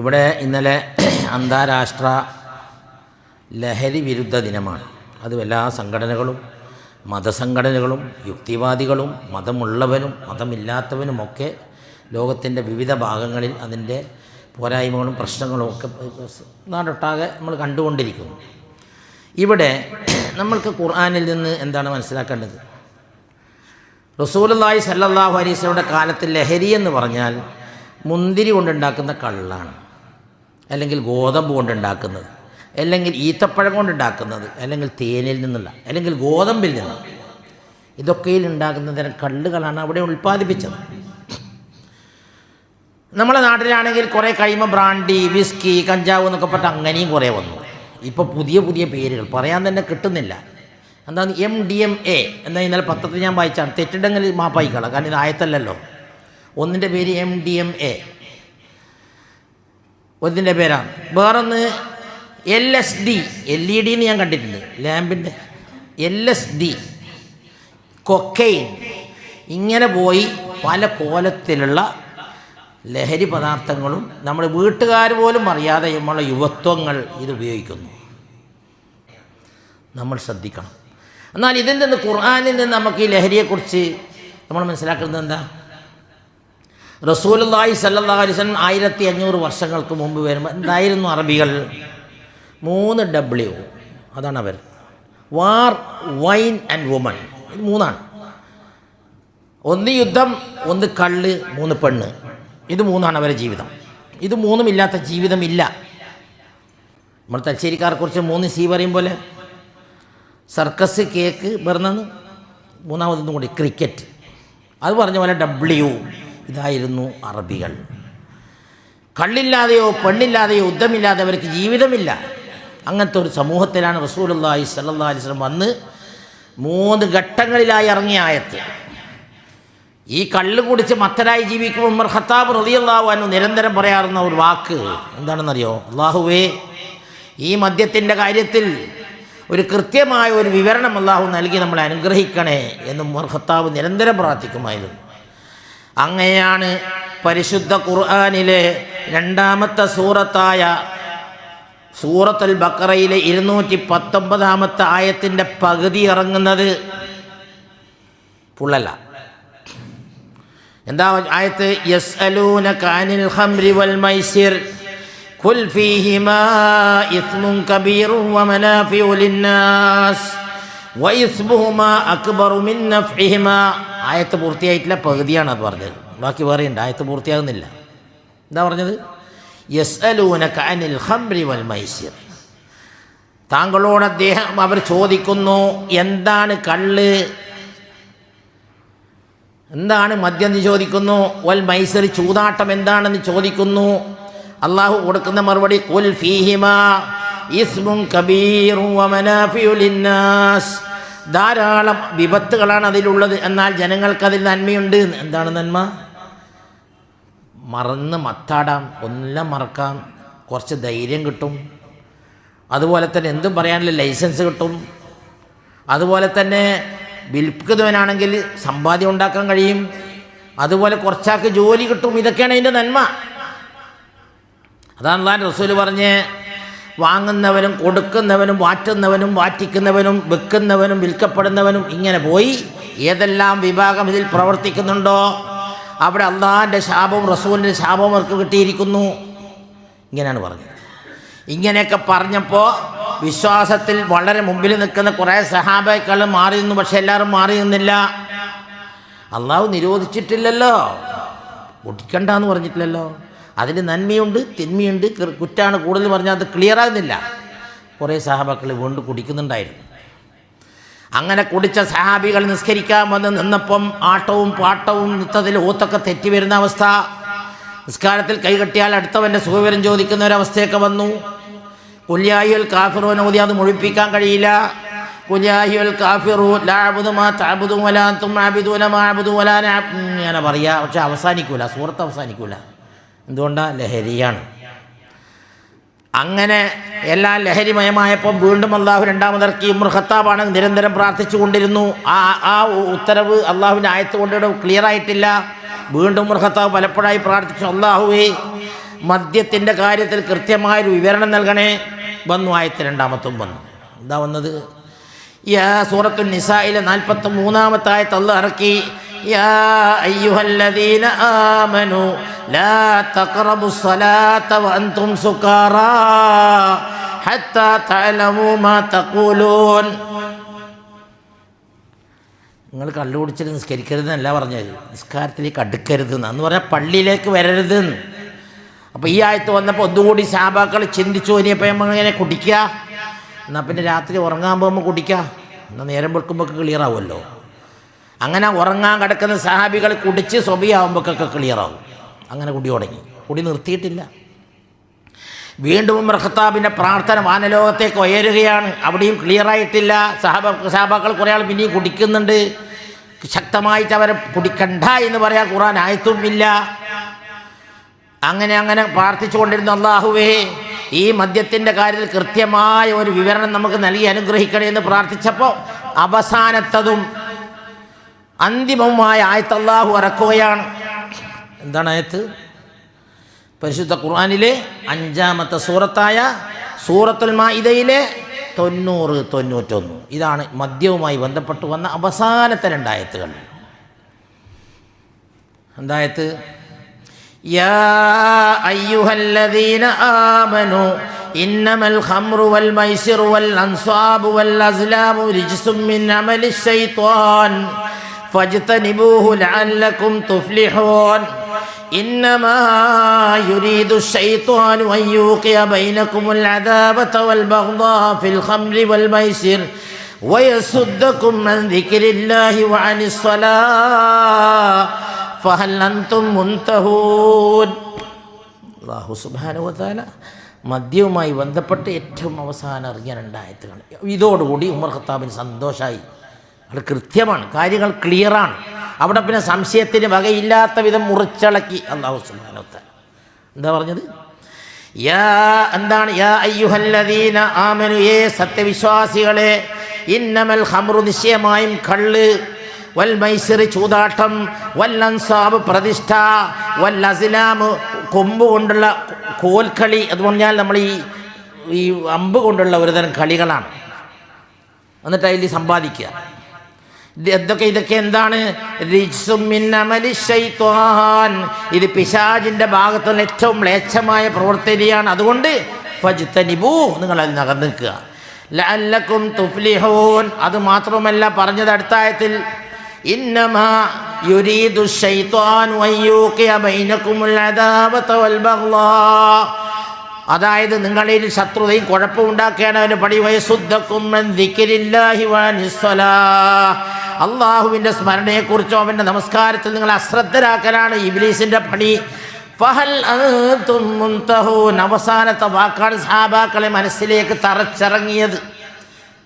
ഇവിടെ ഇന്നലെ അന്താരാഷ്ട്ര ലഹരി വിരുദ്ധ ദിനമാണ്. അത് എല്ലാ സംഘടനകളും മതസംഘടനകളും യുക്തിവാദികളും മതമുള്ളവനും മതമില്ലാത്തവനുമൊക്കെ ലോകത്തിന്റെ വിവിധ ഭാഗങ്ങളിൽ അതിന്റെ പോരായ്മകളും പ്രശ്നങ്ങളും ഒക്കെ നാടൊട്ടാകെ നമ്മൾ കണ്ടുകൊണ്ടിരിക്കുന്നു. ഇവിടെ നമ്മൾക്ക് ഖുർആാനിൽ നിന്ന് എന്താണ് മനസ്സിലാക്കേണ്ടത്? റസൂലുള്ളാഹി സല്ലാഹു അലൈഹി വസല്ലമയുടെ കാലത്ത് ലഹരി എന്ന് പറഞ്ഞാൽ മുന്തിരി കൊണ്ടുണ്ടാക്കുന്ന കള്ളാണ്. അല്ലെങ്കിൽ ഗോതമ്പ് കൊണ്ടുണ്ടാക്കുന്നത് അല്ലെങ്കിൽ ഈത്തപ്പഴം കൊണ്ടുണ്ടാക്കുന്നത് അല്ലെങ്കിൽ തേനിൽ നിന്നുള്ള അല്ലെങ്കിൽ ഗോതമ്പിൽ നിന്ന്. ഇതൊക്കെയിൽ ഉണ്ടാക്കുന്ന തരം കള്ളുകളാണ് അവിടെ ഉൽപ്പാദിപ്പിച്ചത്. നമ്മളെ നാട്ടിലാണെങ്കിൽ കുറേ കഴിയുമ്പോൾ ബ്രാൻഡി വിസ്കി കഞ്ചാവ് എന്നൊക്കെ പറഞ്ഞിട്ട് അങ്ങനെയും കുറേ വന്നു. ഇപ്പോൾ പുതിയ പുതിയ പേരുകൾ പറയാൻ തന്നെ കിട്ടുന്നില്ല. എന്താണ് എം ഡി എം എ എന്നാൽ ഇന്നലെ പത്രത്തിൽ ഞാൻ വായിച്ചാണ്. തെറ്റിടങ്ങളിൽ മാപ്പായിക്കളാം കാരണം ഇത് ആയത്തല്ലല്ലോ. ഒന്നിന്റെ പേര് എം ഡി എം എ. ഒന്നിന്റെ പേരാണ് വേറൊന്ന് L S D L E D എന്ന് ഞാൻ കണ്ടിട്ടുണ്ട്. ലാമ്പിന്റെ എൽ എസ് ഡി കൊക്കൈൻ ഇങ്ങനെ പോയി പല കോലത്തിലുള്ള ലഹരി പദാർത്ഥങ്ങളും നമ്മുടെ വീട്ടുകാർ പോലും അറിയാതെ നമ്മളെ യുവത്വങ്ങൾ ഇത് ഉപയോഗിക്കുന്നു. നമ്മൾ ശ്രദ്ധിക്കണം. എന്നാൽ ഇതിൽ നിന്ന് ഖുർആാനിൽ നിന്ന് നമുക്ക് ഈ ലഹരിയെക്കുറിച്ച് നമ്മൾ മനസ്സിലാക്കുന്നത് എന്താ? അലൈഹി വസല്ലം ആയിരത്തി അഞ്ഞൂറ് വർഷങ്ങൾക്ക് മുമ്പ് വരുമ്പോൾ എന്തായിരുന്നു അറബികൾ? മൂന്ന് ഡബ്ല്യു അതാണ് അവർ. വാർ വൈൻ ആൻഡ് വുമൺ ഇത് മൂന്നാണ്. ഒന്ന് യുദ്ധം ഒന്ന് കള്ള് മൂന്ന് പെണ്ണ്. ഇത് മൂന്നാണ് അവരുടെ ജീവിതം. ഇത് മൂന്നും ഇല്ലാത്ത ജീവിതമില്ല. നമ്മൾ തലശ്ശേരിക്കാരെ കുറിച്ച് മൂന്ന് സി പറയും പോലെ. സർക്കസ് കേക്ക് പറഞ്ഞെന്ന് മൂന്നാമതൊന്നും കൂടി ക്രിക്കറ്റ്. അത് പറഞ്ഞ പോലെ ഡബ്ല്യു ഇതായിരുന്നു അറബികൾ. കള്ളില്ലാതെയോ പെണ്ണില്ലാതെയോ യുദ്ധമില്ലാതെ അവർക്ക് ജീവിതമില്ല. അങ്ങനത്തെ ഒരു സമൂഹത്തിലാണ് റസൂലുള്ളാഹി സല്ലാ അലൈഹി വസല്ലം വന്ന് മൂന്ന് ഘട്ടങ്ങളിലായി ഇറങ്ങിയ ആയത്ത്. ഈ കള്ള് കുടിച്ച് മത്തരായി ജീവിക്കുമ്പോൾ ഉമർ ഖത്താബ് റളിയല്ലാഹു അൻഹു നിരന്തരം പറയാറുന്ന ഒരു വാക്ക് എന്താണെന്നറിയോ? അള്ളാഹുവേ ഈ മദ്യത്തിന്റെ കാര്യത്തിൽ ഒരു കൃത്യമായ ഒരു വിവരണം അള്ളാഹു നൽകി നമ്മളെ അനുഗ്രഹിക്കണേ എന്ന് ഉമർ ഖത്താബ് നിരന്തരം പ്രാർത്ഥിക്കുമായിരുന്നു. അങ്ങനെയാണ് പരിശുദ്ധ ഖുർആാനിലെ രണ്ടാമത്തെ സൂറത്തായ സൂറത്തുൽ ബക്കറയിലെ ഇരുന്നൂറ്റി പത്തൊമ്പതാമത്തെ ആയത്തിന്റെ പകുതി ഇറങ്ങുന്നത് പുള്ളല്ല. എന്താ ആയത്ത്? യസ് അലൂന കാനിൽ ഹംരി വൽ മൈസിർ. കുൽ വമനാഫിഉ ലിന്നാസ്. വഇസ്മുഹുമാ അക്ബറു മിൻ നഫ്ഇഹിമാ. ആയത്ത് പൂർത്തിയായിട്ടില്ല പകുതിയാണ് അത് പറഞ്ഞത്. ബാക്കി വേറെയുണ്ട് ആയത്ത് പൂർത്തിയാകുന്നില്ല. എന്താ പറഞ്ഞത്? യസ് അനിൽ ഹംരി വൽ മൈസിർ. താങ്കളോട് അദ്ദേഹം അവർ ചോദിക്കുന്നു എന്താണ് കള്ള്? എന്താണ് മദ്യം എന്ന് ചോദിക്കുന്നു? വൽ മൈസർ ചൂതാട്ടം എന്താണെന്ന് ചോദിക്കുന്നു. അള്ളാഹു കൊടുക്കുന്ന മറുപടി കുൽ ഫീഹിമ ഇസ്മും കബീറും ധാരാളം വിപത്തുകളാണ് അതിലുള്ളത്. എന്നാൽ ജനങ്ങൾക്കതിൽ നന്മയുണ്ട്. എന്താണ് നന്മ? മറന്ന് മത്താടാം. ഒന്നെല്ലാം മറക്കാം. കുറച്ച് ധൈര്യം കിട്ടും. അതുപോലെ തന്നെ എന്തും പറയാനുള്ള ലൈസൻസ് കിട്ടും. അതുപോലെ തന്നെ വിൽക്കുന്നവനാണെങ്കിൽ സമ്പാദ്യം ഉണ്ടാക്കാൻ കഴിയും. അതുപോലെ കുറച്ചാൾക്ക് ജോലി കിട്ടും. ഇതൊക്കെയാണ് അതിന്റെ നന്മ. അതാണ് റസൂൽ പറഞ്ഞ് വാങ്ങുന്നവനും കൊടുക്കുന്നവനും വാറ്റുന്നവനും വാറ്റിക്കുന്നവനും വിൽക്കുന്നവനും വിൽക്കപ്പെടുന്നവനും ഇങ്ങനെ പോയി. ഏതെല്ലാം വിഭാഗം ഇതിൽ പ്രവർത്തിക്കുന്നുണ്ടോ? അവിടെ അള്ളാഹിന്റെ ശാപവും റസൂലിന്റെ ശാപവും അവർക്ക് കിട്ടിയിരിക്കുന്നു. ഇങ്ങനെയാണ് പറഞ്ഞത്. ഇങ്ങനെയൊക്കെ പറഞ്ഞപ്പോൾ വിശ്വാസത്തിൽ വളരെ മുമ്പിൽ നിൽക്കുന്ന കുറേ സഹാബാക്കൾ മാറി നിന്നു പക്ഷെ എല്ലാവരും മാറി നിന്നില്ല. അള്ളാഹു നിരോധിച്ചിട്ടില്ലല്ലോ. ഒടിക്കണ്ടെന്ന് പറഞ്ഞിട്ടില്ലല്ലോ. അതിൽ നന്മയുണ്ട് തിന്മയുണ്ട് കുറ്റാണ് കൂടുതൽ പറഞ്ഞാൽ അത് ക്ലിയർ ആകുന്നില്ല. കുറേ സഹാബാക്കൾ വീണ്ടും കുടിക്കുന്നുണ്ടായിരുന്നു. അങ്ങനെ കുടിച്ച സഹാബികൾ നിസ്കരിക്കാൻ വന്ന് നിന്നപ്പം ആട്ടവും പാട്ടവും നിത്തത്തിൽ ഊത്തൊക്കെ തെറ്റി വരുന്ന അവസ്ഥ. നിസ്കാരത്തിൽ കൈകെട്ടിയാൽ അടുത്തവന്റെ സുഖവിവരം ചോദിക്കുന്ന ഒരവസ്ഥയൊക്കെ വന്നു. കുല്യായുൽ കാഫിറൂൻ അത് മുഴിപ്പിക്കാൻ കഴിയില്ല. കുല്യായുൽ കാഫിറു ലാബുദുമാ താബുദുമലാത്തും വലാത്തും ആബിദൂന മാബുദു വലാന ഇങ്ങനെ പറയുക പക്ഷെ അവസാനിക്കൂല സുഹൃത്ത് അവസാനിക്കൂല. എന്തുകൊണ്ടാണ് ലഹരിയാണ്. അങ്ങനെ എല്ലാം ലഹരിമയമായപ്പോൾ വീണ്ടും അള്ളാഹു രണ്ടാമതർക്ക് ഉമർ ഖത്താബാണ് നിരന്തരം പ്രാർത്ഥിച്ചു കൊണ്ടിരുന്നു. ആ ആ ഉത്തരവ് അള്ളാഹുവിന്റെ ആയത്ത് കൊണ്ട് ക്ലിയർ ആയിട്ടില്ല. വീണ്ടും ഉമർ ഖത്താബ് പലപ്പോഴായി പ്രാർത്ഥിച്ചു അള്ളാഹുവേ മദ്യത്തിന്റെ കാര്യത്തിൽ കൃത്യമായൊരു വിവരണം നൽകണേ. വന്നു ആയത്ത് രണ്ടാമത്തും വന്നു. എന്താ വന്നത്? യാ സൂറത്തു നിസായിലെ നാൽപ്പത്തി മൂന്നാമത്തായ ആയത്ത് അല്ല ഇറക്കി أيها الذين آمنوا لا تقربوا الصلاة وأنتم سكارى حتى تعلموا ما تقولون നിങ്ങൾ കള്ളു കുടിച്ചിട്ട് നിസ്കരിക്കരുതെന്നല്ല പറഞ്ഞത്. നിസ്കാരത്തിലേക്ക് അടുക്കരുത് എന്ന് പറഞ്ഞാൽ പള്ളിയിലേക്ക് വരരുത് അപ്പോൾ ഈ ആയത്ത് വന്നപ്പോൾ ഒന്നുകൂടി സാബാക്കൾ ചിന്തിച്ചു ഇനിയപ്പോൾ നമ്മൾ ഇങ്ങനെ കുടിക്കുക എന്നാൽ പിന്നെ രാത്രി ഉറങ്ങാൻ പോകുമ്പോൾ കുടിക്കുക എന്നാൽ നേരം വെക്കുമ്പോൾ ക്ലിയർ ആവുമല്ലോ. അങ്ങനെ ഉറങ്ങാൻ കിടക്കുന്ന സഹാബികൾ കുടിച്ച് സ്വബിയാവുമ്പോഴൊക്കെ ക്ലിയർ ആവും. അങ്ങനെ കുടി തുടങ്ങി. കുടി നിർത്തിയിട്ടില്ല. വീണ്ടും ഉമർ പ്രാർത്ഥന വാനലോകത്തേക്ക് ഉയരുകയാണ്. അവിടെയും ക്ലിയർ ആയിട്ടില്ല. സഹാബ സഹാബാക്കൾ കുറേ ആൾ പിന്നെയും കുടിക്കുന്നുണ്ട്. ശക്തമായിട്ട് അവരെ കുടിക്കണ്ട എന്ന് പറയാൻ ഖുറാൻ ആയത്തും ഇല്ല അങ്ങനെ അങ്ങനെ പ്രാർത്ഥിച്ചുകൊണ്ടിരുന്ന അള്ളാഹുവേ ഈ മദ്യത്തിന്റെ കാര്യത്തിൽ കൃത്യമായ ഒരു വിവരണം നമുക്ക് നൽകി അനുഗ്രഹിക്കണേ എന്ന് പ്രാർത്ഥിച്ചപ്പോൾ അവസാനത്തതും അന്തിമവുമായ ആയത്ത് അള്ളാഹു ഇറക്കുകയാണ് എന്താണ് ആയത്ത്? പരിശുദ്ധ ഖുർആാനിലെ അഞ്ചാമത്തെ സൂറത്തായ സൂറത്തുൽ മാഇദയിലെ തൊണ്ണൂറ് തൊണ്ണൂറ്റൊന്ന്. ഇതാണ് മദ്യവുമായി ബന്ധപ്പെട്ട് വന്ന അവസാനത്തെ രണ്ടായത്തുകൾ. ആമനു ഇന്നമൽ ഖംറു വൽ മൈസിറു വൽ അൻസാബു വൽ അസ്ലാമു റിജ്സും മിൻ അമലി ശൈത്വാൻ ഫജ്തനിബൂഹു ലഅല്ലക്കും തുഫ്ലിഹൂൻ إنما يريد الشيطان أن يوقع بينكم العذابة والبغضاء في الخمر والميسر ويصدكم عن ذكر الله وعن الصلاة فهل أنتم منتهون അള്ളാഹു സുബാനുവത്താല മദ്യവുമായി ബന്ധപ്പെട്ട് ഏറ്റവും അവസാനം അറിഞ്ഞ രണ്ടായത്തുകൾ ഇതോടുകൂടി ഉമർ ഖത്താബിന് സന്തോഷമായി അത് കൃത്യമാണ്. കാര്യങ്ങൾ ക്ലിയറാണ്. അവിടെ പിന്നെ സംശയത്തിന് വകയില്ലാത്ത വിധം മുറിച്ചിളക്കി അള്ളാഹു സുബാനോത്ത എന്താ പറഞ്ഞത്? യാ എന്താണ്? യാ അയ്യുഹല്ലദീന ആമനു ഏ സത്യവിശ്വാസികളെ ഇന്നമൽ ഹമ്രു നിശ്ചയമായും കള്ള് വൽ മൈസറി ചൂതാട്ടം വൽ അൻസാബ് പ്രതിഷ്ഠ വൽ അസിലാം കൊമ്പ് കൊണ്ടുള്ള കോൽക്കളി അത് പറഞ്ഞാൽ നമ്മൾ ഈ ഈ അമ്പ് കൊണ്ടുള്ള ഒരുതരം കളികളാണ്. എന്നിട്ട് അതിൽ സമ്പാദിക്കുക. ഇത് എന്തൊക്കെ? ഇതൊക്കെ എന്താണ്. ഇത് പിശാജിന്റെ ഭാഗത്തുള്ള ഏറ്റവും മ്ലേച്ഛമായ പ്രവർത്തനയാണ് അതുകൊണ്ട് നിങ്ങൾ അതിൽ നകർന്നു നിൽക്കുക. തുഫ്ലിഹൂൻ. അത് മാത്രമല്ല പറഞ്ഞത് അടുത്തായത്തിൽ ഇന്നമാ യുരീദു യൂഖിയ ബൈനക്കുമുൽ അദാവത വൽ ബഗ്ളാ. അതായത് നിങ്ങളിൽ ശത്രുതയും കുഴപ്പവും ഉണ്ടാക്കുകയാണ്. അവന് പണി വയസ്സുദ്ധക്കും അള്ളാഹുവിന്റെ സ്മരണയെക്കുറിച്ചോ അവന്റെ നമസ്കാരത്തിൽ നിങ്ങൾ അശ്രദ്ധരാക്കലാണ്. ഇബ്ലീസിന്റെ പണി ഫഹൽ അവസാനത്തെ വാക്കാണ് സാബാക്കളെ മനസ്സിലേക്ക് തറച്ചിറങ്ങിയത്.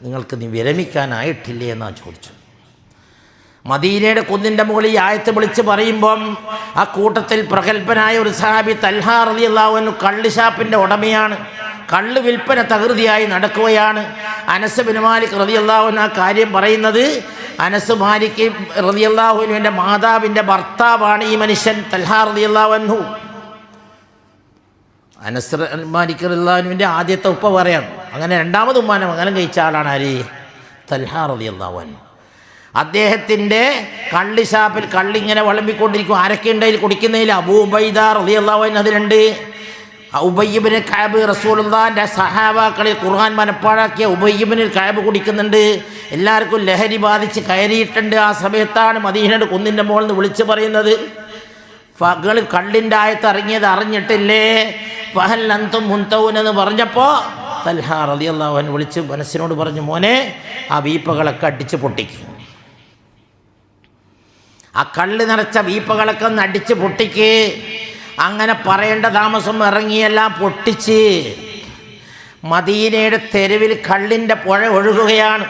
നിങ്ങൾക്ക് നീ വിരമിക്കാനായിട്ടില്ലേ എന്നാണ് ചോദിച്ചത്. മദീനയുടെ കുന്നിന്റെ മുകളിൽ ആയത്ത് വിളിച്ച് പറയുമ്പം ആ കൂട്ടത്തിൽ പ്രഗത്ഭനായ ഒരു സഹാബി തൽഹാർ റളിയല്ലാഹു കള്ളുഷാപ്പിന്റെ ഉടമയാണ്. കള്ള് വിൽപ്പന തകൃതിയായി നടക്കുകയാണ്. അനസ് ബിൻ മാലിക് റളിയല്ലാഹു ആ കാര്യം പറയുന്നത് അനസ് മാലിക് റളിയല്ലാഹുവിന്റെ മാതാവിന്റെ ഭർത്താവാണ് ഈ മനുഷ്യൻ തൽഹാർ റളിയല്ലാഹു അനസ് മാലിക് റളിയല്ലാഹുവിന്റെ ആദ്യത്തെ ഉപ്പ പറയാണ്. അങ്ങനെ രണ്ടാമത് ഉമ്മാനെ മകനം കഴിച്ച ആളാണ് ആര്? തൽഹാർ റളിയല്ലാഹു അൻഹു. അദ്ദേഹത്തിന്റെ കള്ളി ഷാപ്പിൽ കള്ളിങ്ങനെ വിളമ്പിക്കൊണ്ടിരിക്കും. ആരൊക്കെ അതിൽ കുടിക്കുന്നതിൽ? അബൂബൈദ റളിയല്ലാഹു അതിലുണ്ട്. ഉബയ്യബിന് കാബ് റസൂലുള്ളാന്റെ സഹാബാക്കളിൽ ഖുർആൻ മനപ്പാടാക്കിയ ഉബയ്യബിന് കാബ് കുടിക്കുന്നുണ്ട്. എല്ലാവർക്കും ലഹരി ബാധിച്ച് കയറിയിട്ടുണ്ട്. ആ സമയത്താണ് മദീനയുടെ കുന്നിന്റെ മുകളിൽ നിന്ന് വിളിച്ചു പറയുന്നത്. ഫകൾ കള്ളിന്റെ ആയത്ത് ഇറങ്ങിയത് അറിഞ്ഞിട്ടില്ലേ? ഫഹൽ അന്തും മുന്തൗൻ എന്ന് പറഞ്ഞപ്പോൾ തൽഹ റളിയല്ലാഹു അൻഹു വിളിച്ച് മനസ്സിനോട് പറഞ്ഞു മോനെ ആ വീപ്പകളൊക്കെ അടിച്ച് പൊട്ടിക്കും. ആ കള്ള് നിറച്ച വീപ്പകളൊക്കെ ഒന്ന് അടിച്ച് പൊട്ടിക്ക്. അങ്ങനെ പറയേണ്ട താമസം ഇറങ്ങിയെല്ലാം പൊട്ടിച്ച്. മദീനയുടെ തെരുവിൽ കള്ളിന്റെ പുഴ ഒഴുകുകയാണ്.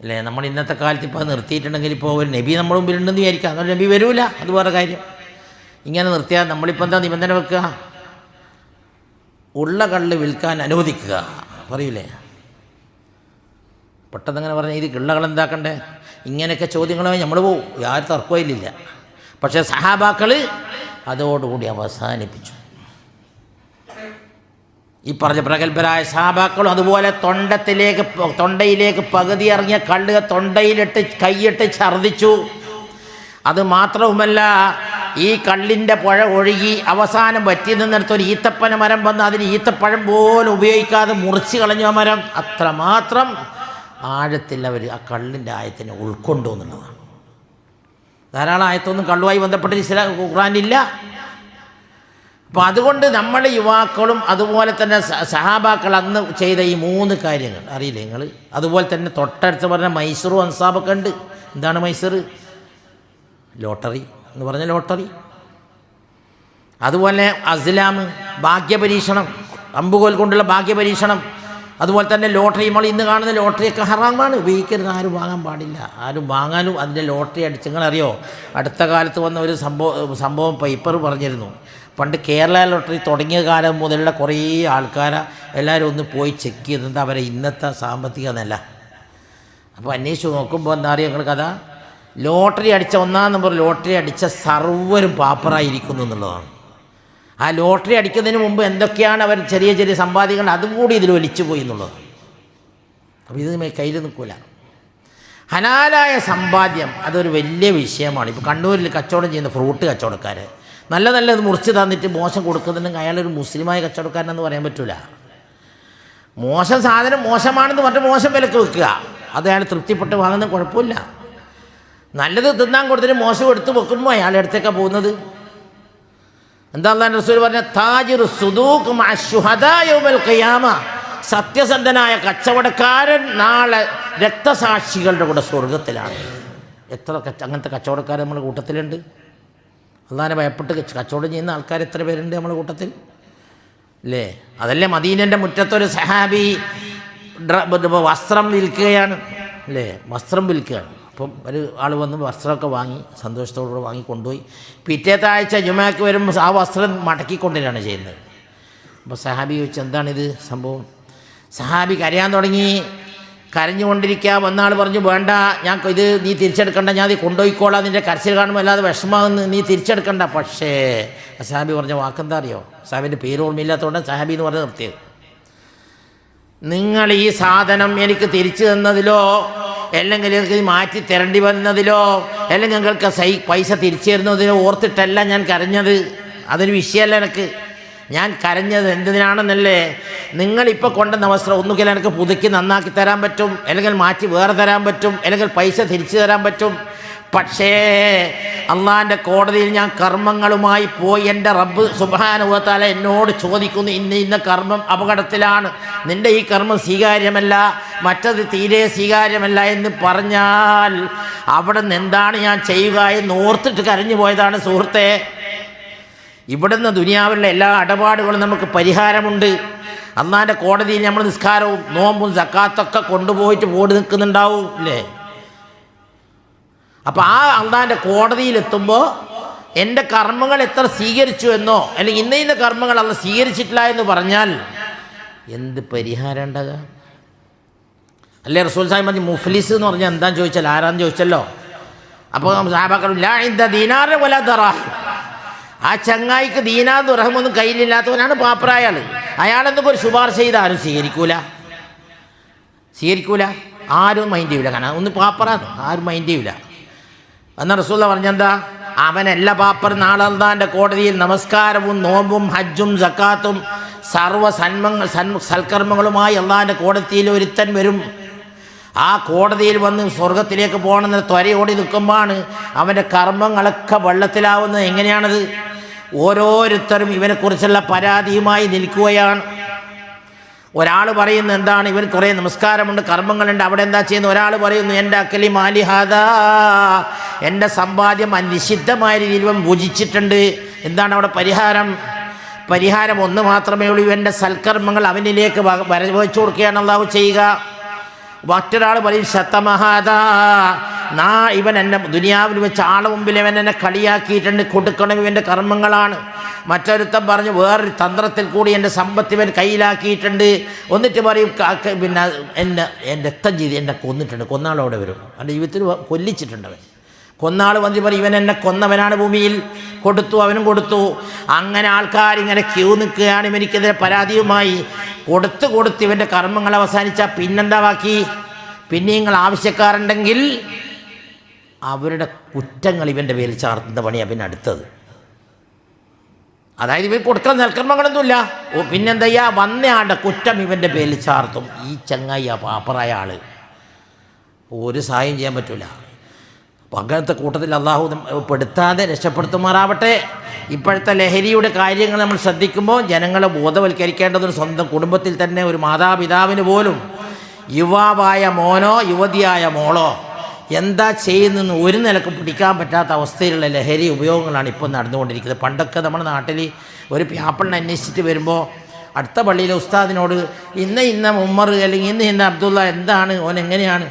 അല്ലേ നമ്മൾ ഇന്നത്തെ കാലത്ത് ഇപ്പോൾ നിർത്തിയിട്ടുണ്ടെങ്കിൽ ഇപ്പോൾ ഒരു നബി നമ്മുടെ മുമ്പിലുണ്ടെന്ന് വിചാരിക്കാം. അതൊരു നബി വരൂല അത് വേറെ കാര്യം. ഇങ്ങനെ നിർത്തിയാൽ നമ്മളിപ്പോൾ എന്താ നിബന്ധന വെക്കുക? ഉള്ള കള്ള് വിൽക്കാൻ അനുവദിക്കുക. പറയൂലേ? പെട്ടെന്ന് അങ്ങനെ പറഞ്ഞാൽ ഇത് കിള്ളകൾ എന്താക്കണ്ടേ ഇങ്ങനെയൊക്കെ ചോദ്യങ്ങളുമായി നമ്മൾ പോവും. യാതൊരു തർക്കമില്ല പക്ഷേ സഹാബാക്കൾ അതോടുകൂടി അവസാനിപ്പിച്ചു. ഈ പറഞ്ഞ പ്രഗത്ഭരായ സഹാബാക്കളും അതുപോലെ തൊണ്ടത്തിലേക്ക് തൊണ്ടയിലേക്ക് പകുതി ഇറങ്ങിയ കള്ളുക തൊണ്ടയിലിട്ട് കൈയിട്ട് ഛർദിച്ചു അത് മാത്രവുമല്ല ഈ കള്ളിന്റെ പുഴ ഒഴുകി അവസാനം വറ്റി നിന്നിടത്തൊരു ഈത്തപ്പന മരം വന്ന് അതിന് ഈത്തപ്പഴം പോലും ഉപയോഗിക്കാതെ മുറിച്ച് കളഞ്ഞു മരം. അത്രമാത്രം ആഴത്തിൽ അവർ ആ കള്ളിന്റെ ആയത്തിനെ ഉൾക്കൊണ്ടു എന്നുള്ളതാണ്. ധാരാളം ആയത്തൊന്നും കള്ളുമായി ബന്ധപ്പെട്ട് ഇസ്ലാ ഖുറാനില്ല അപ്പോൾ അതുകൊണ്ട് നമ്മൾ യുവാക്കളും അതുപോലെ തന്നെ സഹാബാക്കൾ അന്ന് ചെയ്ത ഈ മൂന്ന് കാര്യങ്ങൾ. അറിയില്ലേ നിങ്ങൾ? അതുപോലെ തന്നെ തൊട്ടടുത്ത് പറഞ്ഞ മൈസൂറും അൻസാബൊക്കെ ഉണ്ട്. എന്താണ് മൈസൂർ? ലോട്ടറി എന്ന് പറഞ്ഞ ലോട്ടറി. അതുപോലെ അസ്ലാം ഭാഗ്യപരീക്ഷണം അമ്പുകോൽ കൊണ്ടുള്ള ഭാഗ്യപരീക്ഷണം. അതുപോലെ തന്നെ ലോട്ടറി നമ്മൾ ഇന്ന് കാണുന്ന ലോട്ടറിയൊക്കെ ഹറാമാണ്. ഉപയോഗിക്കരുത് ആരും വാങ്ങാൻ പാടില്ല. ആരും വാങ്ങാനും അതിന്റെ ലോട്ടറി അടിച്ച്. നിങ്ങളറിയോ? അടുത്ത കാലത്ത് വന്ന ഒരു സംഭവം സംഭവം പേപ്പർ പറഞ്ഞിരുന്നു. പണ്ട് കേരള ലോട്ടറി തുടങ്ങിയ കാലം മുതലുള്ള കുറേ ആൾക്കാരെ എല്ലാവരും ഒന്ന് പോയി ചെക്ക് ചെയ്തിട്ട് അവരെ ഇന്നത്തെ സാമ്പത്തിക നില. അപ്പോൾ അന്വേഷിച്ച് നോക്കുമ്പോൾ എന്താ അറിയാം നിങ്ങൾ കഥ? ലോട്ടറി അടിച്ച ഒന്നാം നമ്പർ ലോട്ടറി അടിച്ച സർവരും പാപ്പറായിരിക്കുന്നു എന്നുള്ളതാണ്. ആ ലോട്ടറി അടിക്കുന്നതിന് മുമ്പ് എന്തൊക്കെയാണ് അവർ ചെറിയ ചെറിയ സമ്പാദ്യങ്ങൾ അതും കൂടി ഇതിൽ ഒലിച്ചു പോയി എന്നുള്ളത്. അപ്പോൾ ഇത് കയ്യിൽ നിൽക്കില്ല ഹനാലായ സമ്പാദ്യം അതൊരു വലിയ വിഷയമാണ്. ഇപ്പോൾ കണ്ണൂരിൽ കച്ചവടം ചെയ്യുന്ന ഫ്രൂട്ട് കച്ചവടക്കാർ നല്ല നല്ലത് മുറിച്ച് തന്നിട്ട് മോശം കൊടുക്കുന്നുണ്ടെങ്കിൽ അയാളൊരു മുസ്ലിമായ കച്ചവടക്കാരനെന്ന് പറയാൻ പറ്റില്ല മോശം സാധനം മോശമാണെന്ന് പറഞ്ഞ് മോശം വിലക്ക് വെക്കുക. അത് അയാൾ തൃപ്തിപ്പെട്ട് വാങ്ങുന്ന കുഴപ്പമില്ല. നല്ലത് തിന്നാൻ കൊടുത്തിട്ട് മോശം എടുത്ത് വെക്കുമ്പോൾ അയാളുടെ അടുത്തേക്കാണ് പോകുന്നത്. എന്താ അള്ളാഹ് റസൂൽ പറഞ്ഞ? താജിർ സുദൂഖ് ഖിയാമ. സത്യസന്ധനായ കച്ചവടക്കാരൻ നാളെ രക്തസാക്ഷികളുടെ കൂടെ സ്വർഗത്തിലാണ്. എത്ര കച്ച അങ്ങനത്തെ കച്ചവടക്കാർ നമ്മുടെ കൂട്ടത്തിലുണ്ട്? അള്ളാഹിനെ ഭയപ്പെട്ട് കച്ച- കച്ചവടം ചെയ്യുന്ന ആൾക്കാർ എത്ര പേരുണ്ട് നമ്മുടെ കൂട്ടത്തിൽ? അല്ലേ അതല്ലേ മദീനന്റെ മുറ്റത്തൊരു സഹാബി വസ്ത്രം വിൽക്കുകയാണ്. അല്ലേ വസ്ത്രം വിൽക്കുകയാണ്. അപ്പം ഒരു ആൾ വന്ന് വസ്ത്രമൊക്കെ വാങ്ങി സന്തോഷത്തോടുകൂടെ വാങ്ങി കൊണ്ടുപോയി. പിറ്റേത്തെ ആഴ്ച ജുമാക്ക് വരുമ്പോൾ ആ വസ്ത്രം മടക്കിക്കൊണ്ടിരാണ് ചെയ്യുന്നത്. അപ്പോൾ സഹാബി ചോദിച്ചു എന്താണിത് സംഭവം? സഹാബി കരയാൻ തുടങ്ങി. കരഞ്ഞുകൊണ്ടിരിക്കുക വന്നാൾ പറഞ്ഞു വേണ്ട ഞാൻ ഇത് നീ തിരിച്ചെടുക്കണ്ട ഞാൻ ഇത് കൊണ്ടുപോയിക്കോളാം നിന്റെ കരച്ചിൽ കാണുമ്പോൾ അല്ലാതെ വിഷമാകുന്നു നീ തിരിച്ചെടുക്കണ്ട. പക്ഷേ സഹാബി പറഞ്ഞ വാക്കെന്താ അറിയോ? സാഹിബിന്റെ പേര് ഓർമ്മയില്ലാത്തതുകൊണ്ട് സഹാബി എന്ന് പറഞ്ഞ് നിർത്തിയത്. നിങ്ങൾ ഈ സാധനം എനിക്ക് തിരിച്ചു തന്നതിലോ അല്ലെങ്കിൽ മാറ്റി തരേണ്ടി വന്നതിലോ? അല്ലെങ്കിൽ നിങ്ങൾക്ക് സൈ പൈസ തിരിച്ചു തരുന്നതിലോ ഓർത്തിട്ടല്ല ഞാൻ കരഞ്ഞത്. അതൊരു വിഷയമല്ല എനിക്ക്. ഞാൻ കരഞ്ഞത് എന്തിനാണെന്നല്ലേ? നിങ്ങളിപ്പോൾ കൊണ്ടുവന്ന വസ്ത്രം ഒന്നുകിൽ എനിക്ക് പുതുക്കി നന്നാക്കി തരാൻ പറ്റും അല്ലെങ്കിൽ മാറ്റി വേറെ തരാൻ പറ്റും അല്ലെങ്കിൽ പൈസ തിരിച്ചു തരാൻ പറ്റും. പക്ഷേ അള്ളാന്റെ കോടതിയിൽ ഞാൻ കർമ്മങ്ങളുമായി പോയി. എന്റെ റബ്ബ് സുബാനുഭവത്താല എന്നോട് ചോദിക്കുന്നു ഇന്ന് ഇന്ന കർമ്മം അപകടത്തിലാണ്. നിന്റെ ഈ കർമ്മം സ്വീകാര്യമല്ല മറ്റത് തീരെ സ്വീകാര്യമല്ല എന്ന് പറഞ്ഞാൽ അവിടെ നിന്ന് എന്താണ് ഞാൻ ചെയ്യുക എന്ന് ഓർത്തിട്ട് കരഞ്ഞു പോയതാണ് സുഹൃത്തെ. ഇവിടുന്ന് ദുനിയാവിലുള്ള എല്ലാ ഇടപാടുകളും നമുക്ക് പരിഹാരമുണ്ട്. അന്നാന്റെ കോടതിയിൽ നമ്മൾ നിസ്കാരവും നോമ്പും സക്കാത്തൊക്കെ കൊണ്ടുപോയിട്ട് ഓടി നിൽക്കുന്നുണ്ടാവും അല്ലേ അപ്പോൾ ആ അള്ളാന്റെ കോടതിയിലെത്തുമ്പോൾ എന്റെ കർമ്മങ്ങൾ എത്ര സ്വീകരിച്ചു എന്നോ അല്ലെങ്കിൽ ഇന്ന ഇന്ന കർമ്മങ്ങൾ അന്ന് സ്വീകരിച്ചിട്ടില്ല എന്ന് പറഞ്ഞാൽ എന്ത് പരിഹാരം ഉണ്ടാകുക അല്ലേ റസൂൽ സാഹിബ് പറഞ്ഞു മുഫ്ലിസ് എന്ന് പറഞ്ഞാൽ എന്താന്ന് ചോദിച്ചാൽ ആരാന്ന് ചോദിച്ചല്ലോ? അപ്പോൾ ദറാഹ്. ആ ചങ്ങായിക്ക് ദീനാ ദുറഹമൊന്നും കയ്യിലില്ലാത്തവനാണ് പാപ്പറായ ആൾ അയാളെന്തൊക്കെ ഒരു ശുപാർശ ചെയ്ത്? ആരും സ്വീകരിക്കൂല. സ്വീകരിക്കൂല. ആരും മൈൻഡ് ചെയ്യൂല. കാരണം ഒന്ന് പാപ്പറാണ് ആരും മൈൻഡ് ചെയ്യൂല. എന്നാൽ റസൂല്ല പറഞ്ഞെന്താ അവനല്ല പാപ്പർ നാളെ കോടതിയിൽ നമസ്കാരവും നോമ്പും ഹജ്ജും സക്കാത്തും സർവ സന്മങ്ങൾ സൻ സൽക്കർമ്മങ്ങളുമായി അള്ളാഹിന്റെ കോടതിയിൽ ഒരുത്തൻ വരും. ആ കോടതിയിൽ വന്ന് സ്വർഗത്തിലേക്ക് പോകണമെന്ന് ത്വരയോടി നിൽക്കുമ്പോഴാണ് അവന്റെ കർമ്മങ്ങളൊക്കെ വെള്ളത്തിലാവുന്നത്. എങ്ങനെയാണത്? ഓരോരുത്തരും ഇവനെക്കുറിച്ചുള്ള പരാതിയുമായി നിൽക്കുകയാണ്. ഒരാൾ പറയുന്നു എന്താണ്? ഇവൻ കുറേ നമസ്കാരമുണ്ട് കർമ്മങ്ങളുണ്ട്. അവിടെ എന്താ ചെയ്യുന്നു ഒരാൾ പറയുന്നു എന്റെ അക്കലി മാലിഹാദ എന്റെ സമ്പാദ്യം അനിഷിദ്ധമായ രീതിയിൽ ഇവൻ ഭുജിച്ചിട്ടുണ്ട്. എന്താണ് അവിടെ പരിഹാരം? പരിഹാരം ഒന്ന് മാത്രമേ ഉള്ളൂ. ഇവന്റെ സൽക്കർമ്മങ്ങൾ അവനിലേക്ക് വരവച്ചു കൊടുക്കുകയാണ് അള്ളാഹു ചെയ്യുക. മറ്റൊരാൾ പറയും ശതമഹാദ നാ ഇവൻ എന്നെ ദുനിയാവിൽ വെച്ച് ആളെ മുമ്പിൽ ഇവൻ എന്നെ കളിയാക്കിയിട്ടുണ്ട്. കൊടുക്കണം ഇവന്റെ കർമ്മങ്ങളാണ്. മറ്റൊരുത്തൻ പറഞ്ഞു വേറൊരു തന്ത്രത്തിൽ കൂടി എന്റെ സമ്പത്ത് ഇവൻ കയ്യിലാക്കിയിട്ടുണ്ട്. എന്നിട്ട് പറയും പിന്നെ എന്നെ എന്റെ രക്തം ചെയ്ത് എന്നെ കൊന്നിട്ടുണ്ട്. കൊന്നാളവിടെ വരും. എന്റെ ജീവിതത്തിൽ കൊല്ലിച്ചിട്ടുണ്ട് അവൻ. കൊന്നാൾ വന്നി പറയും ഇവൻ എന്നെ കൊന്നവനാണ് ഭൂമിയിൽ. കൊടുത്തു അവനും കൊടുത്തു. അങ്ങനെ ആൾക്കാർ ഇങ്ങനെ ക്യൂ നിൽക്കുകയാണ്. ഇവനിക്കെതിരെ പരാതിയുമായി കൊടുത്ത് കൊടുത്ത് ഇവന്റെ കർമ്മങ്ങൾ അവസാനിച്ചാൽ പിന്നെന്താ ബാക്കി? പിന്നെ നിങ്ങൾ ആവശ്യക്കാരുണ്ടെങ്കിൽ അവരുടെ കുറ്റങ്ങൾ ഇവന്റെ പേരിൽ ചാർത്തുന്ന പണിയാണ് പിന്നെ അടുത്തത്. അതായത് ഇവൻ കൊടുക്കാൻ നൽകർമ്മങ്ങളൊന്നുമില്ല ഓ പിന്നെന്തയ്യാ? വന്നയാളുടെ കുറ്റം ഇവന്റെ പേരിൽ ചാർത്തും. ഈ ചങ്ങായി ആ പാപ്പറായ ആൾ ഒരു സഹായം ചെയ്യാൻ പറ്റില്ല അപ്പം അങ്ങനത്തെ കൂട്ടത്തിൽ അള്ളാഹു പെടുത്താതെ രക്ഷപ്പെടുത്തുമാറാവട്ടെ. ഇപ്പോഴത്തെ ലഹരിയുടെ കാര്യങ്ങൾ നമ്മൾ ശ്രദ്ധിക്കുമ്പോൾ ജനങ്ങളെ ബോധവൽക്കരിക്കേണ്ടതൊരു സ്വന്തം കുടുംബത്തിൽ തന്നെ ഒരു മാതാപിതാവിന് പോലും യുവാവായ മോനോ യുവതിയായ മോളോ എന്താ ചെയ്യുന്നതെന്ന് ഒരു നിലയ്ക്ക് പിടിക്കാൻ പറ്റാത്ത അവസ്ഥയിലുള്ള ലഹരി ഉപയോഗങ്ങളാണ് ഇപ്പോൾ നടന്നുകൊണ്ടിരിക്കുന്നത്. പണ്ടൊക്കെ നമ്മുടെ നാട്ടിൽ ഒരു പ്യാപ്പിളിനെ അന്വേഷിച്ചിട്ട് വരുമ്പോൾ അടുത്ത പള്ളിയിലെ ഉസ്താദിനോട് ഇന്ന ഇന്ന ഉമ്മർ അല്ലെങ്കിൽ ഇന്ന ഇന്ന അബ്ദുള്ള എന്താണ്? ഓൻ എങ്ങനെയാണ്?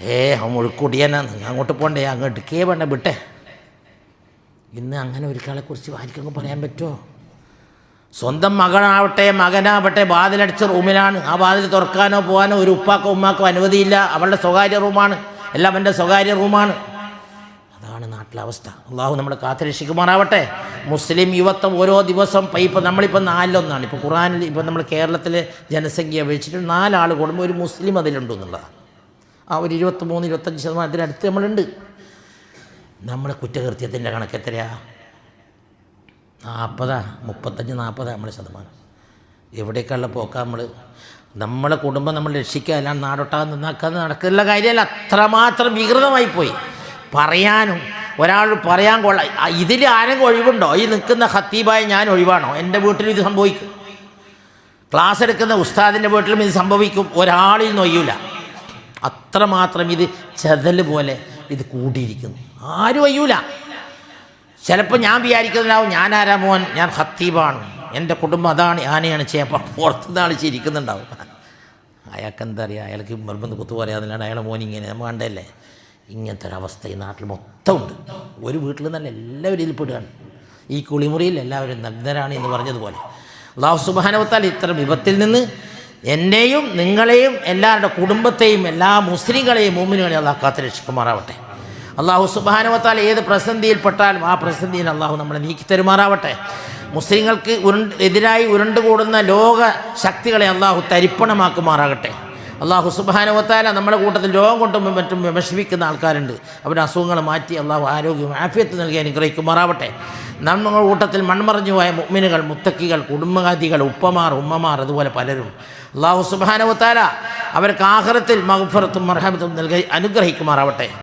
ഏ അവൻ മുഴുക്കുടിയനാണ് അങ്ങോട്ട് പോകണ്ടേ അങ്ങോട്ട് കേ വേണ്ട വിട്ടെ. ഇന്ന് അങ്ങനെ ഒരിക്കലെക്കുറിച്ച് ആർക്കെങ്കിലും പറയാൻ പറ്റുമോ? സ്വന്തം മകളാവട്ടെ മകനാവട്ടെ വാതിലടിച്ച റൂമിലാണ്. ആ വാതിൽ തുറക്കാനോ പോകാനോ ഒരു ഉപ്പാക്കോ ഉമ്മാക്കോ അനുമതിയില്ല. അവളുടെ സ്വകാര്യ റൂമാണ്. എല്ലാം എന്റെ സ്വകാര്യ റൂമാണ്. അതാണ് നാട്ടിലെ അവസ്ഥ. അള്ളാഹു നമ്മളെ കാത്തുരക്ഷിക്കുമാറാവട്ടെ. മുസ്ലിം യുവത്വം ഓരോ ദിവസം ഇപ്പം നമ്മളിപ്പോൾ നാലിലൊന്നാണ്. ഇപ്പോൾ ഖുറാനിൽ ഇപ്പോൾ നമ്മൾ കേരളത്തിലെ ജനസംഖ്യ വെച്ചിട്ട് നാലാൾ കൂടുമ്പോൾ ഒരു മുസ്ലിം അതിലുണ്ട് എന്നുള്ളതാണ് ആ ഒരു ഇരുപത്തി മൂന്ന് ഇരുപത്തഞ്ച് ശതമാനത്തിനടുത്ത് നമ്മളുണ്ട്. നമ്മുടെ കുറ്റകൃത്യത്തിന്റെ കണക്ക് എത്രയാ? നാൽപ്പതാ മുപ്പത്തഞ്ച് നാൽപ്പതാ നമ്മുടെ ശതമാനം. എവിടേക്കുള്ള പോക്കാ നമ്മൾ നമ്മളെ കുടുംബം നമ്മൾ രക്ഷിക്കുക അല്ലാണ്ട് നാടൊട്ടാതെ നന്നാക്കാൻ നടക്കുന്ന കാര്യമല്ല. അത്രമാത്രം വികൃതമായി പോയി. പറയാനും ഒരാൾ പറയാൻ കൊള്ള ഇതിൽ ആരെങ്കിലും ഒഴിവുണ്ടോ? ഈ നിൽക്കുന്ന ഹത്തീബായ ഞാൻ ഒഴിവാണോ? എന്റെ വീട്ടിലും ഇത് സംഭവിക്കും. ക്ലാസ് എടുക്കുന്ന ഉസ്താദിന്റെ വീട്ടിലും ഇത് സംഭവിക്കും. ഒരാളിൽ നൊയ്യൂല അത്രമാത്രം ഇത് ചെതൽ പോലെ ഇത് കൂടിയിരിക്കുന്നു. ആരും അയ്യൂല. ചിലപ്പോൾ ഞാൻ വിചാരിക്കുന്നുണ്ടാവും ഞാൻ ആരാ മോൻ? ഞാൻ ഹത്തീബാണ് എന്റെ കുടുംബം അതാണ് ആനയാണ് ചെയ്യപ്പം പുറത്തുനിന്ന് ആൾ ചിരിക്കുന്നുണ്ടാവും. അയാൾക്ക് എന്താ അറിയുക അയാൾക്ക് നിർബന്ധം കുത്തു പറയാതില്ലാണ്ട് അയാളെ മോൻ ഇങ്ങനെ വേണ്ടല്ലേ ഇങ്ങനത്തെ ഒരവസ്ഥ ഈ നാട്ടിൽ മൊത്തം ഉണ്ട്. ഒരു വീട്ടിൽ നിന്നല്ല എല്ലാവരും ഇതിൽ പെടുകയാണ്. ഈ കുളിമുറിയിൽ എല്ലാവരും നഗ്നരാണ് എന്ന് പറഞ്ഞതുപോലെ. അള്ളാഹു സുബാനവത്താൽ ഇത്തരം വിപത്തിൽ നിന്ന് എന്നെയും നിങ്ങളെയും എല്ലാവരുടെ കുടുംബത്തെയും എല്ലാ മുസ്ലിങ്ങളെയും മൂമിനുകളെയും അള്ളാഹ് കാത്ത് രക്ഷിക്കുമാറാവട്ടെ. അള്ളാഹു സുബാനുവത്താൽ ഏത് പ്രതിസന്ധിയിൽപ്പെട്ടാലും ആ പ്രതിസന്ധിയിൽ അള്ളാഹു നമ്മളെ നീക്കി തരുമാറാവട്ടെ. മുസ്ലിങ്ങൾക്ക് ഉരുണ്ട് എതിരായി ഉരുണ്ടുകൂടുന്ന ലോക ശക്തികളെ അള്ളാഹു തരിപ്പണമാക്കുമാറാകട്ടെ. അള്ളാഹു സുബാനുവത്താല നമ്മുടെ കൂട്ടത്തിൽ രോഗം കൊണ്ടും മറ്റും വിമർശിപ്പിക്കുന്ന ആൾക്കാരുണ്ട്. അവരുടെ അസുഖങ്ങൾ മാറ്റി അള്ളാഹു ആരോഗ്യം ആഫിയത്ത് നൽകി അനുഗ്രഹിക്കുമാറാവട്ടെ. നമ്മുടെ കൂട്ടത്തിൽ മൺമറഞ്ഞു പോയ മുഗ്മിനുകൾ മുത്തക്കികൾ കുടുംബാദികൾ ഉപ്പമാർ ഉമ്മമാർ അതുപോലെ പലരും അള്ളാഹു സുബാനുവത്താല അവർക്ക് ആഹ്റത്തിൽ മഹഫറത്തും മർഹമത്തും നൽകി അനുഗ്രഹിക്കുമാറാവട്ടെ.